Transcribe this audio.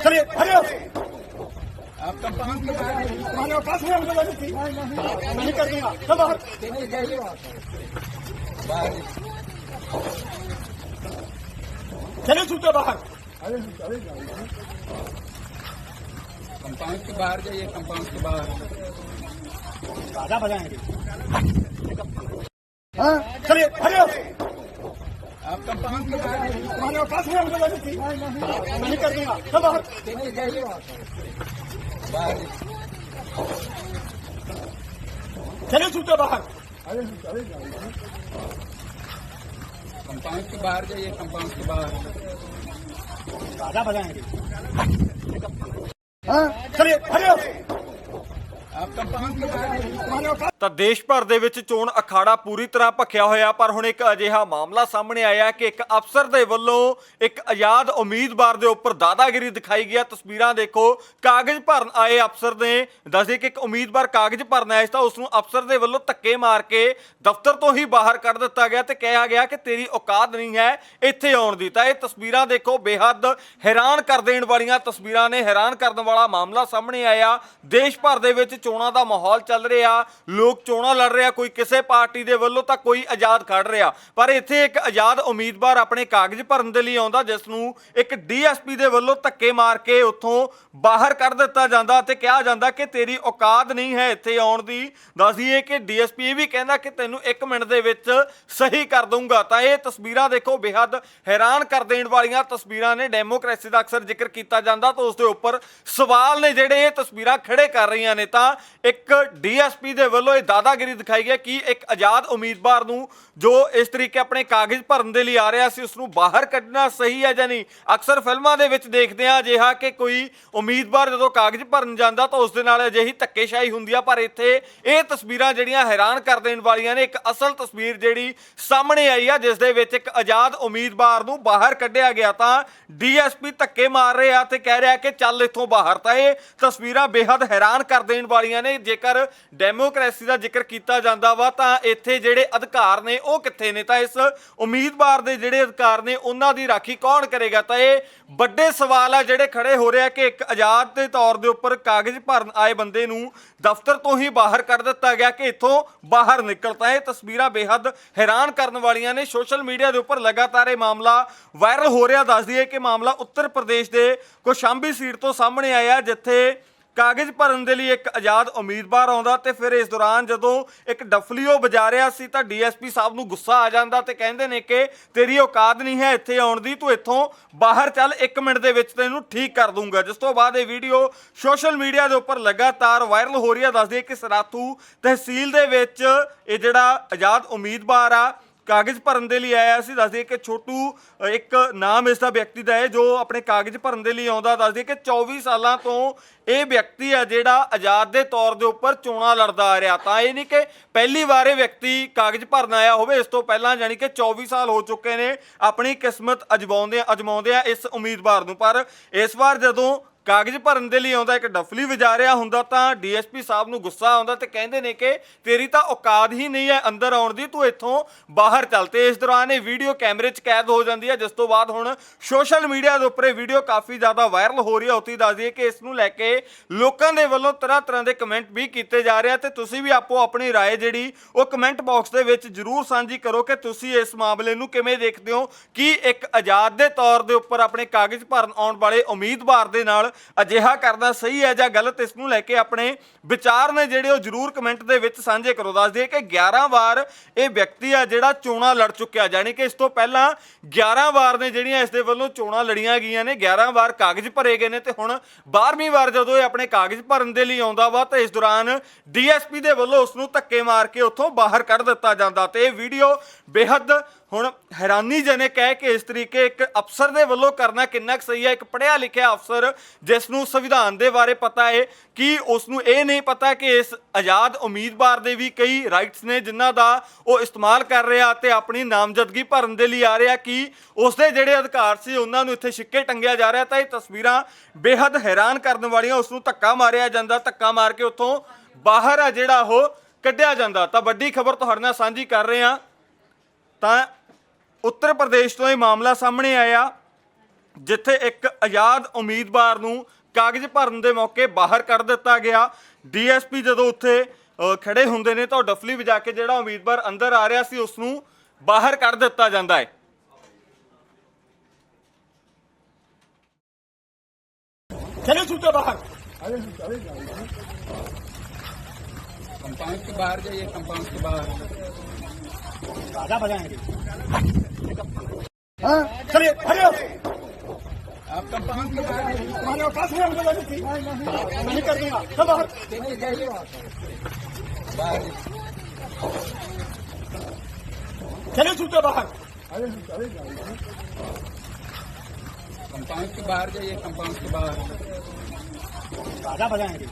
चलिए हरिओ आप कंपाउंड के बाहर तुम्हारे पास है हमको लगी थी नहीं कर दूंगा सब बाहर बाहर चलिए छूटे बाहर कंपाउंड के बाहर जाइए कंपाउंड के बाहर बाजा बजाएंगे चलिए हरिओ आप कंपाउंड के बाहर तुम्हारे पास है हमको लगी थी नहीं कर दूंगा सब बाहर बाहर चलिए छूटे बाहर कंपाउंड के बाहर जाइए कंपाउंड के बाहर बाजा बजाएंगे चलिए हरिओ ਤਾਂ ਦੇਸ਼ ਭਰ ਦੇ ਵਿੱਚ ਚੋਣ ਅਖਾੜਾ ਪੂਰੀ ਤਰ੍ਹਾਂ ਭਖਿਆ ਹੋਇਆ, ਪਰ ਹੁਣ ਇੱਕ ਅਜਿਹਾ ਮਾਮਲਾ ਸਾਹਮਣੇ ਆਇਆ ਕਿ ਇੱਕ ਅਫਸਰ ਦੇ ਵੱਲੋਂ ਇੱਕ ਆਜ਼ਾਦ ਉਮੀਦਵਾਰ ਦੇ ਉੱਪਰ ਦਾਦਾਗਿਰੀ ਦਿਖਾਈ ਗਿਆ ਤਸਵੀਰਾਂ ਦੇਖੋ, ਕਾਗਜ਼ ਭਰਨ ਆਏ ਅਫਸਰ ਨੇ। ਦੱਸਦੇ ਕਿ ਇੱਕ ਉਮੀਦਵਾਰ ਕਾਗਜ਼ ਭਰਨ ਆਇਆ ਸੀ ਤਾਂ ਉਸ ਨੂੰ ਅਫਸਰ ਦੇ ਵੱਲੋਂ ਧੱਕੇ ਮਾਰ ਕੇ ਦਫ਼ਤਰ ਤੋਂ ਹੀ ਬਾਹਰ ਕੱਢ ਦਿੱਤਾ ਗਿਆ ਤੇ ਕਿਹਾ ਗਿਆ ਕਿ ਤੇਰੀ ਔਕਾਤ ਨਹੀਂ ਹੈ ਇੱਥੇ ਆਉਣ ਦੀ। ਤਾਂ ਇਹ ਤਸਵੀਰਾਂ ਦੇਖੋ, ਬੇਹੱਦ ਹੈਰਾਨ ਕਰ ਦੇਣ ਵਾਲੀਆਂ ਤਸਵੀਰਾਂ ਨੇ। ਹੈਰਾਨ ਕਰਨ ਵਾਲਾ ਮਾਮਲਾ ਸਾਹਮਣੇ ਆਇਆ। ਦੇਸ਼ ਭਰ ਦੇ ਵਿੱਚ ਚੋਣਾਂ ਦਾ ਮਾਹੌਲ ਚੱਲ ਰਿਹਾ, ਲੋਕ ਚੋਣਾਂ ਲੜ ਰਿਹਾ, ਕੋਈ ਕਿਸੇ ਪਾਰਟੀ ਦੇ ਵੱਲੋਂ ਤਾਂ ਕੋਈ ਆਜ਼ਾਦ ਖੜ ਰਿਹਾ। ਪਰ ਇੱਥੇ ਇੱਕ ਆਜ਼ਾਦ ਉਮੀਦਵਾਰ ਆਪਣੇ ਕਾਗਜ਼ ਭਰਨ ਦੇ ਲਈ ਆਉਂਦਾ, ਜਿਸ ਨੂੰ ਇੱਕ ਡੀਐਸਪੀ ਦੇ ਵੱਲੋਂ ਧੱਕੇ ਮਾਰ ਕੇ ਉੱਥੋਂ ਬਾਹਰ ਕੱਢ ਦਿੱਤਾ ਜਾਂਦਾ ਅਤੇ ਕਿਹਾ ਜਾਂਦਾ ਕਿ ਤੇਰੀ ਔਕਾਤ ਨਹੀਂ ਹੈ ਇੱਥੇ ਆਉਣ ਦੀ। ਦੱਸ ਦਈਏ ਕਿ ਡੀਐਸਪੀ ਇਹ ਵੀ ਕਹਿੰਦਾ ਕਿ ਤੈਨੂੰ 1 ਮਿੰਟ ਦੇ ਵਿੱਚ ਸਹੀ ਕਰ ਦਊਂਗਾ। ਤਾਂ ਇਹ ਤਸਵੀਰਾਂ ਦੇਖੋ, ਬੇਹੱਦ ਹੈਰਾਨ ਕਰ ਦੇਣ ਵਾਲੀਆਂ ਤਸਵੀਰਾਂ ਨੇ। ਡੈਮੋਕ੍ਰੇਸੀ ਦਾ ਅਕਸਰ ਜ਼ਿਕਰ ਕੀਤਾ ਜਾਂਦਾ ਤਾਂ ਉਸ ਦੇ ਉੱਪਰ ਸਵਾਲ ਨੇ ਜਿਹੜੇ ਇਹ ਤਸਵੀਰਾਂ ਖੜੇ ਕਰ ਰਹੀਆਂ ਨੇ। ਤਾਂ ਇੱਕ ਡੀਐਸਪੀ ਦੇ ਵੱਲੋਂ ਇਹ ਦਾਦਾਗਿਰੀ ਦਿਖਾਈ ਗਈ ਕਿ ਇੱਕ ਆਜ਼ਾਦ ਉਮੀਦਵਾਰ ਨੂੰ ਜੋ ਇਸ ਤਰੀਕੇ ਆਪਣੇ ਕਾਗਜ਼ ਭਰਨ ਦੇ ਲਈ ਆ ਰਿਹਾ ਸੀ ਉਸ ਨੂੰ ਬਾਹਰ ਕੱਢਣਾ ਸਹੀ ਹੈ ਜਾਂ ਨਹੀਂ? ਅਕਸਰ ਫਿਲਮਾਂ ਦੇ ਵਿੱਚ ਦੇਖਦੇ ਆ ਅਜਿਹਾ ਕਿ ਕੋਈ ਉਮੀਦਵਾਰ ਜਦੋਂ ਕਾਗਜ਼ ਭਰਨ ਜਾਂਦਾ ਤਾਂ ਉਸ ਦੇ ਨਾਲ ਅਜਿਹੀ ਧੱਕੇਸ਼ਾਹੀ ਹੁੰਦੀ ਆ, ਪਰ ਇੱਥੇ ਇਹ ਤਸਵੀਰਾਂ ਜਿਹੜੀਆਂ ਹੈਰਾਨ ਕਰ ਦੇਣ ਵਾਲੀਆਂ ਨੇ, ਇੱਕ ਅਸਲ ਤਸਵੀਰ ਜਿਹੜੀ ਸਾਹਮਣੇ ਆਈ ਆ, ਜਿਸ ਦੇ ਵਿੱਚ ਇੱਕ ਆਜ਼ਾਦ ਉਮੀਦਵਾਰ ਨੂੰ ਬਾਹਰ ਕੱਢਿਆ ਗਿਆ ਤਾਂ ਡੀਐਸਪੀ ਧੱਕੇ ਮਾਰ ਰਿਹਾ ਤੇ ਕਹਿ ਰਿਹਾ ਕਿ ਚੱਲ ਇੱਥੋਂ ਬਾਹਰ ਤਾਂ ਇਹ ਤਸਵੀਰਾਂ ਬੇਹੱਦ ਹੈਰਾਨ ਕਰ ਦੇਣ ਵਾਲੀਆਂ ਨੇ। ਜੇਕਰ ਡੈਮੋਕ੍ਰੇਸੀ ਦਾ ਜ਼ਿਕਰ ਕੀਤਾ ਜਾਂਦਾ ਵਾ, ਤਾਂ ਇੱਥੇ ਜਿਹੜੇ ਅਧਿਕਾਰ ਨੇ, ਉਹ ਕਿੱਥੇ ਨੇ? ਤਾਂ ਇਸ ਉਮੀਦਵਾਰ ਦੇ ਜਿਹੜੇ ਅਧਿਕਾਰ ਨੇ, ਉਹਨਾਂ ਦੀ ਰਾਖੀ ਕੌਣ ਕਰੇਗਾ? ਤਾਂ ਇਹ ਵੱਡੇ ਸਵਾਲ ਆ ਜਿਹੜੇ ਖੜੇ ਹੋ ਰਿਹਾ ਕਿ ਇੱਕ ਆਜ਼ਾਦ ਦੇ ਤੌਰ ਦੇ ਉੱਪਰ ਕਾਗਜ਼ ਭਰਨ ਆਏ ਬੰਦੇ ਨੂੰ ਦਫ਼ਤਰ ਤੋਂ ਹੀ ਬਾਹਰ ਕੱਢ ਦਿੱਤਾ ਗਿਆ ਕਿ ਇੱਥੋਂ ਬਾਹਰ ਨਿਕਲਤਾ ਇਹ ਤਸਵੀਰਾਂ ਬੇਹੱਦ ਹੈਰਾਨ ਕਰਨ ਵਾਲੀਆਂ ਨੇ। ਸੋਸ਼ਲ ਮੀਡੀਆ ਦੇ ਉੱਪਰ ਲਗਾਤਾਰ ਇਹ ਮਾਮਲਾ ਵਾਇਰਲ ਹੋ ਰਿਹਾ। ਦੱਸ ਦਈਏ ਕਿ ਮਾਮਲਾ ਉੱਤਰ ਪ੍ਰਦੇਸ਼ ਦੇ ਕੋਸ਼ਾਂਬੀ ਸੀਟ ਤੋਂ ਸਾਹਮਣੇ ਆਇਆ, ਜਿੱਥੇ ਕਾਗਜ਼ ਭਰਨ ਦੇ ਲਈ ਇੱਕ ਆਜ਼ਾਦ ਉਮੀਦਵਾਰ ਆਉਂਦਾ ਤੇ ਫਿਰ ਇਸ ਦੌਰਾਨ ਜਦੋਂ ਇੱਕ ਡਫਲੀਓ ਵਜਾ ਰਿਹਾ ਸੀ ਤਾਂ ਡੀਐਸਪੀ ਸਾਹਿਬ ਨੂੰ ਗੁੱਸਾ ਆ ਜਾਂਦਾ ਤੇ ਕਹਿੰਦੇ ਨੇ ਕਿ ਤੇਰੀ ਔਕਾਤ ਨਹੀਂ ਹੈ ਇੱਥੇ ਆਉਣ ਦੀ, ਤੂੰ ਇੱਥੋਂ ਬਾਹਰ ਚੱਲ 1 ਮਿੰਟ ਦੇ ਵਿੱਚ ਤੈਨੂੰ ਠੀਕ ਕਰ ਦੂੰਗਾ। ਜਿਸ ਤੋਂ ਬਾਅਦ ਇਹ ਵੀਡੀਓ ਸੋਸ਼ਲ ਮੀਡੀਆ ਦੇ ਉੱਪਰ ਲਗਾਤਾਰ ਵਾਇਰਲ ਹੋ ਰਹੀ ਹੈ, ਦੱਸਦੀ ਹੈ ਕਿ ਸਰਾਥੂ ਤਹਿਸੀਲ ਦੇ ਵਿੱਚ ਇਹ ਜਿਹੜਾ ਆਜ਼ਾਦ ਉਮੀਦਵਾਰ ਆ ਕਾਗਜ਼ ਭਰਨ ਦੇ ਲਈ ਆਇਆ ਸੀ ਦੱਸਦੇ ਕਿ ਛੋਟੂ ਅ, ਇੱਕ ਨਾਮ ਇਸ ਦਾ ਵਿਅਕਤੀ ਦਾ ਹੈ ਜੋ ਆਪਣੇ ਕਾਗਜ਼ ਭਰਨ ਦੇ ਲਈ ਆਉਂਦਾ ਦੱਸਦੇ ਕਿ 24 ਸਾਲਾਂ ਤੋਂ ਇਹ ਵਿਅਕਤੀ ਹੈ ਜਿਹੜਾ ਆਜ਼ਾਦ ਦੇ ਤੌਰ ਦੇ ਉੱਪਰ ਚੋਣਾਂ ਲੜਦਾ ਆ ਰਿਹਾ। ਤਾਂ ਇਹ ਨਹੀਂ ਕਿ ਪਹਿਲੀ ਵਾਰ ਇਹ ਵਿਅਕਤੀ ਕਾਗਜ਼ ਭਰਨ ਆਇਆ ਹੋਵੇ ਇਸ ਤੋਂ ਪਹਿਲਾਂ ਜਾਣੀ ਕਿ 24 ਸਾਲ ਹੋ ਚੁੱਕੇ ਨੇ ਆਪਣੀ ਕਿਸਮਤ ਅਜਮਾਉਂਦੇ ਅਜਮਾਉਂਦੇ ਆ ਇਸ ਉਮੀਦਵਾਰ ਨੂੰ। ਪਰ ਇਸ ਵਾਰ ਜਦੋਂ ਕਾਗਜ਼ ਭਰਨ ਦੇ ਲਈ ਆਉਂਦਾ ਇੱਕ ਡਫਲੀ ਵਜਾ ਰਿਹਾ ਹੁੰਦਾ ਤਾਂ ਡੀਐਸਪੀ ਸਾਹਿਬ ਨੂੰ ਗੁੱਸਾ ਆਉਂਦਾ ਤੇ ਕਹਿੰਦੇ ਨੇ ਕਿ ਤੇਰੀ ਤਾਂ ਔਕਾਤ ਹੀ ਨਹੀਂ ਹੈ ਅੰਦਰ ਆਉਣ ਦੀ ਤੂੰ ਇੱਥੋਂ ਬਾਹਰ ਚੱਲ ਤੇ ਇਸ ਦੌਰਾਨ ਇਹ ਵੀਡੀਓ ਕੈਮਰੇ 'ਚ ਕੈਦ ਹੋ ਜਾਂਦੀ ਹੈ ਜਿਸ ਤੋਂ ਬਾਅਦ ਹੁਣ ਸੋਸ਼ਲ ਮੀਡੀਆ ਦੇ ਉੱਪਰ ਇਹ ਵੀਡੀਓ ਕਾਫੀ ਜ਼ਿਆਦਾ ਵਾਇਰਲ ਹੋ ਰਹੀ ਹੈ ਉਤੀ ਦੱਸਦੀ ਹੈ ਕਿ ਇਸ ਨੂੰ ਲੈ ਕੇ ਲੋਕਾਂ ਦੇ ਵੱਲੋਂ ਤਰ੍ਹਾਂ ਤਰ੍ਹਾਂ ਦੇ ਕਮੈਂਟ ਵੀ ਕੀਤੇ ਜਾ ਰਹੇ ਆ ਤੇ ਤੁਸੀਂ ਵੀ ਆਪੋ ਆਪਣੀ رائے ਜਿਹੜੀ ਉਹ ਕਮੈਂਟ ਬਾਕਸ ਦੇ ਵਿੱਚ ਜਰੂਰ ਸਾਂਝੀ ਕਰੋ ਕਿ ਤੁਸੀਂ ਇਸ ਮਾਮਲੇ ਨੂੰ ਕਿਵੇਂ ਦੇਖਦੇ ਹੋ ਕਿ ਇੱਕ ਆਜ਼ਾਦ ਦੇ ਤੌਰ ਦੇ ਉੱਪਰ ਆਪਣੇ ਕਾਗਜ਼ ਭਰਨ ਆਉਣ ਵਾਲੇ ਉਮੀਦਵਾਰ ਦੇ ਨਾਲ ਅਜਿਹਾ ਕਰਨਾ ਸਹੀ ਹੈ ਜਾਂ ਗਲਤ, ਇਸ ਨੂੰ ਲੈ ਕੇ ਆਪਣੇ ਵਿਚਾਰ ਨੇ ਜਿਹੜੇ ਉਹ ਜਰੂਰ ਕਮੈਂਟ ਦੇ ਵਿੱਚ ਸਾਂਝੇ ਕਰੋ। ਦੱਸ ਦਈਏ ਕਿ 11 ਵਾਰ ਇਹ ਵਿਅਕਤੀ ਆ ਜਿਹੜਾ ਚੋਣਾਂ ਲੜ ਚੁੱਕਿਆ ਜਾਨੀ ਕਿ ਇਸ ਤੋਂ ਪਹਿਲਾਂ 11 ਵਾਰ ਨੇ ਜਿਹੜੀਆਂ ਇਸ ਦੇ ਵੱਲੋਂ ਚੋਣਾਂ ਲੜੀਆਂ ਗਈਆਂ ਨੇ 11 ਵਾਰ ਕਾਗਜ਼ ਭਰੇ ਗਏ ਨੇ ਤੇ ਹੁਣ 12ਵੀਂ ਵਾਰ ਜਦੋਂ ਇਹ ਆਪਣੇ ਕਾਗਜ਼ ਭਰਨ ਦੇ ਲਈ ਆਉਂਦਾ ਵਾ, ਤਾਂ ਇਸ ਦੌਰਾਨ ਡੀਐਸਪੀ ਦੇ ਵੱਲੋਂ ਉਸ ਨੂੰ ਧੱਕੇ ਮਾਰ ਕੇ ਉੱਥੋਂ ਬਾਹਰ ਕੱਢ ਦਿੱਤਾ ਜਾਂਦਾ ਤੇ ਇਹ ਵੀਡੀਓ ਬੇਹੱਦ ਹੁਣ ਹੈਰਾਨੀਜਨਕ ਹੈ ਕਿ ਇਸ ਤਰੀਕੇ ਇੱਕ ਅਫਸਰ ਦੇ ਵੱਲੋਂ ਕਰਨਾ ਕਿੰਨਾ ਕੁ ਸਹੀ ਹੈ? ਇੱਕ ਪੜ੍ਹਿਆ ਲਿਖਿਆ ਅਫਸਰ ਜਿਸ ਨੂੰ ਸੰਵਿਧਾਨ ਦੇ ਬਾਰੇ ਪਤਾ ਹੈ, ਕਿ ਉਸ ਨੂੰ ਇਹ ਨਹੀਂ ਪਤਾ ਕਿ ਇਸ ਆਜ਼ਾਦ ਉਮੀਦਵਾਰ ਦੇ ਵੀ ਕਈ ਰਾਈਟਸ ਨੇ ਜਿਨ੍ਹਾਂ ਦਾ ਉਹ ਇਸਤੇਮਾਲ ਕਰ ਰਿਹਾ ਤੇ ਆਪਣੀ ਨਾਮਜ਼ਦਗੀ ਭਰਨ ਦੇ ਲਈ ਆ ਰਿਹਾ, ਕਿ ਉਸ ਦੇ ਜਿਹੜੇ ਅਧਿਕਾਰ ਸੀ ਉਹਨਾਂ ਨੂੰ ਇੱਥੇ ਛਿੱਕੇ ਟੰਗਿਆ ਜਾ ਰਿਹਾ? ਤਾਂ ਇਹ ਤਸਵੀਰਾਂ ਬੇਹੱਦ ਹੈਰਾਨ ਕਰਨ ਵਾਲੀਆਂ ਉਸ ਨੂੰ ਧੱਕਾ ਮਾਰਿਆ ਜਾਂਦਾ, ਧੱਕਾ ਮਾਰ ਕੇ ਉੱਥੋਂ ਬਾਹਰ ਆ ਜਿਹੜਾ ਉਹ ਕੱਢਿਆ ਜਾਂਦਾ। ਤਾਂ ਵੱਡੀ ਖਬਰ ਤੁਹਾਡੇ ਨਾਲ ਸਾਂਝੀ ਕਰ ਰਹੇ ਹਾਂ। ਤਾਂ ਉੱਤਰ ਪ੍ਰਦੇਸ਼ ਤੋਂ ਇਹ ਮਾਮਲਾ ਸਾਹਮਣੇ ਆਇਆ ਜਿੱਥੇ ਇੱਕ ਆਜ਼ਾਦ ਉਮੀਦਵਾਰ ਨੂੰ ਕਾਗਜ਼ ਭਰਨ ਦੇ ਮੌਕੇ ਬਾਹਰ ਕੱਢ ਦਿੱਤਾ ਗਿਆ ਡੀਐਸਪੀ ਜਦੋਂ ਉੱਥੇ ਅ, ਖੜੇ ਹੁੰਦੇ ਨੇ ਤਾਂ ਡਫਲੀ ਵਜਾ ਕੇ ਜਿਹੜਾ ਉਮੀਦਵਾਰ ਅੰਦਰ ਆ ਰਿਹਾ ਸੀ ਉਸ ਨੂੰ ਬਾਹਰ ਕੱਢ ਦਿੱਤਾ ਜਾਂਦਾ ਹੈ चले सूटे बाहर कंपाउंड के बाहर जाइए कंपाउंड के बाहर راجا بجائیں گے ہاں چلیے آپ کا ہمارے پاس ہے ہم کو نہیں چلے چھوٹے باہر کمپاؤنڈ کے باہر جائیے کمپاؤنڈ کے باہر۔ راجا بجائیں گے